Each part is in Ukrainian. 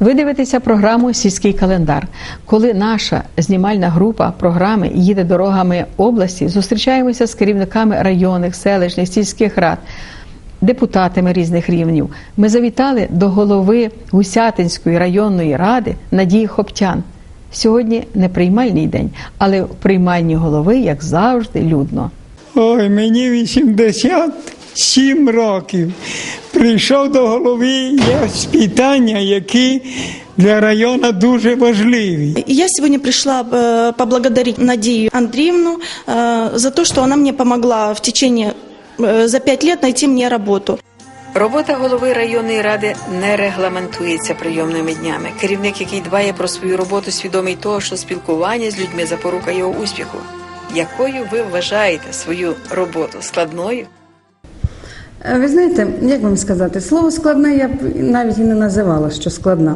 Ви дивитеся програму Сільський календар. Коли наша знімальна група програми їде дорогами області, зустрічаємося з керівниками районних, селищних, сільських рад, депутатами різних рівнів. Ми завітали до голови Гусятинської районної ради Надії Хоптян. Сьогодні не приймальний день, але в приймальні голови, як завжди, людно. Ой, мені 87 років. Прийшов до голови є питання, які для району дуже важливі. Я сегодня пришла э, поблагодарить Надию Андреевну э, за то, что она мне помогла в течение э, за пять лет найти мне работу. Робота голови районної ради не регламентується прийомними днями. Керівник, який дбає про свою роботу, свідомий того, що спілкування з людьми запорука його успіху. Якою ви вважаєте свою роботу складною? Е, Ви знаєте, як вам сказати, слово складне я б навіть і не називала, що складна.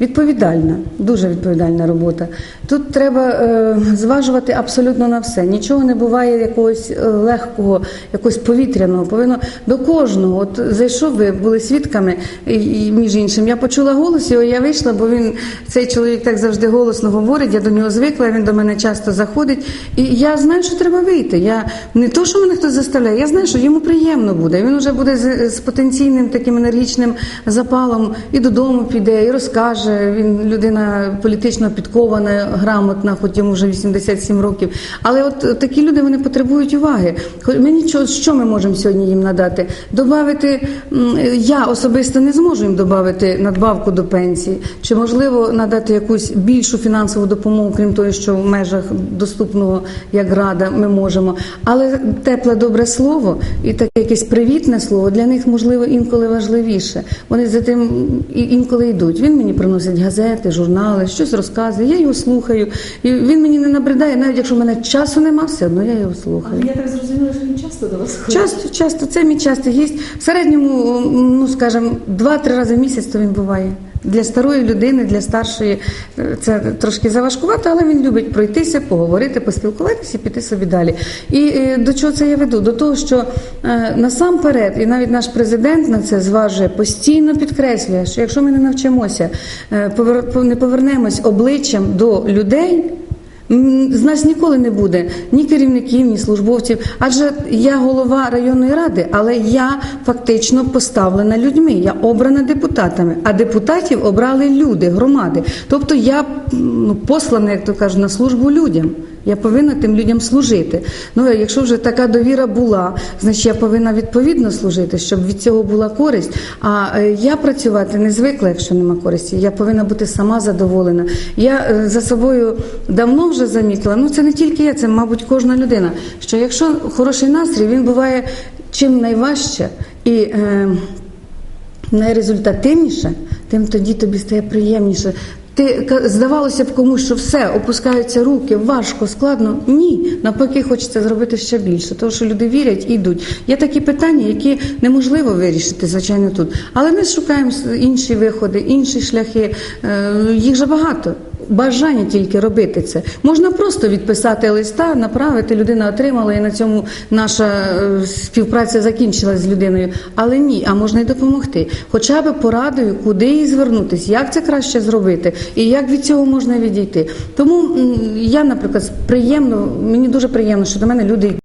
Відповідальна, дуже відповідальна робота. Тут треба е, зважувати абсолютно на все. Нічого не буває якогось е, легкого, якогось повітряного. Повинно до кожного. От зайшов ви, були свідками, і, між іншим. Я почула голос його, я вийшла, бо він цей чоловік так завжди голосно говорить. Я до нього звикла, він до мене часто заходить. І я знаю, що треба вийти. Я не то, що мене хтось заставляє, я знаю, що йому приємно буде. Він вже буде з, з потенційним таким енергічним запалом і додому піде, і розкаже. Він людина політично підкована, грамотна, хоч йому вже 87 років. Але от такі люди вони потребують уваги. Ми нічого, що ми можемо сьогодні їм надати? Добавити я особисто не зможу їм додати надбавку до пенсії, чи можливо надати якусь більшу фінансову допомогу, крім того, що в межах доступного як рада ми можемо. Але тепле добре слово і таке якесь привітне слово для них можливо інколи важливіше. Вони за тим інколи йдуть. Він мені приносить газети, журнали, щось розказує. Я його слухаю. І він мені не набридає, навіть якщо в мене часу нема, все одно я його слухаю. Я так зрозуміла, що він часто до вас ходить. Часто, часто, це мій часто гість. В середньому, ну скажімо, два-три рази в місяць то він буває. Для старої людини, для старшої е, це трошки заважкувато, але він любить пройтися, поговорити, поспілкуватися і піти собі далі. І е, до чого це я веду? До того, що е, насамперед, і навіть наш президент на це зважує, постійно підкреслює, що якщо ми не навчимося, не повернемось обличчям до людей. З нас ніколи не буде ні керівників, ні службовців. Адже я голова районної ради, але я фактично поставлена людьми. Я обрана депутатами, а депутатів обрали люди, громади. Тобто я ну, послана, як то кажуть, на службу людям. Я повинна тим людям служити. Ну якщо вже така довіра була, значить я повинна відповідно служити, щоб від цього була користь. А е, я працювати не звикла, якщо нема користі. Я повинна бути сама задоволена. Я е, за собою давно вже замітила. Ну це не тільки я, це мабуть кожна людина. Що якщо хороший настрій, він буває чим найважче і. Е, найрезультативніше, тим тоді тобі стає приємніше. Ти здавалося б комусь, що все опускаються руки, важко, складно. Ні, навпаки, хочеться зробити ще більше, тому що люди вірять і йдуть. Є такі питання, які неможливо вирішити, звичайно, тут. Але ми шукаємо інші виходи, інші шляхи. Е, Їх же багато. Бажання тільки робити це. Можна просто відписати листа, направити, людина отримала, і на цьому наша е, співпраця закінчилась з людиною. Але ні, а можна й допомогти. Хоча б порадою, куди їй звернутися, як це краще зробити, і як від цього можна відійти. Тому я, наприклад, приємно, мені дуже приємно, що до мене люди